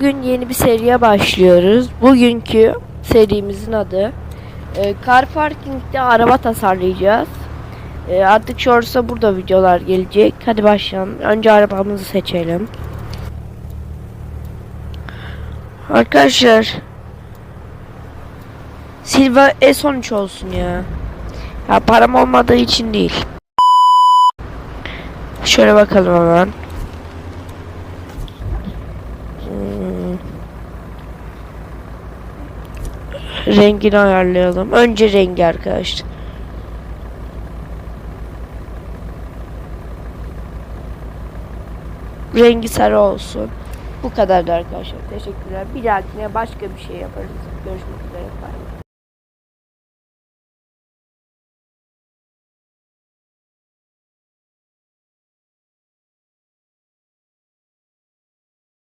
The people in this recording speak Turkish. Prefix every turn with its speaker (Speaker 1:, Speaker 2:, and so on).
Speaker 1: Bugün yeni bir seriye başlıyoruz. Bugünkü serimizin adı e, Car Parking'de araba tasarlayacağız. E, artık Shorts'a burada videolar gelecek. Hadi başlayalım. Önce arabamızı seçelim. Arkadaşlar Silva S13 olsun ya. Ya param olmadığı için değil. Şöyle bakalım hemen. Rengini ayarlayalım. Önce rengi arkadaşlar. Rengi sarı olsun. Bu kadardı arkadaşlar. Teşekkürler. Bir dahakine başka bir şey yaparız. Görüşmek üzere.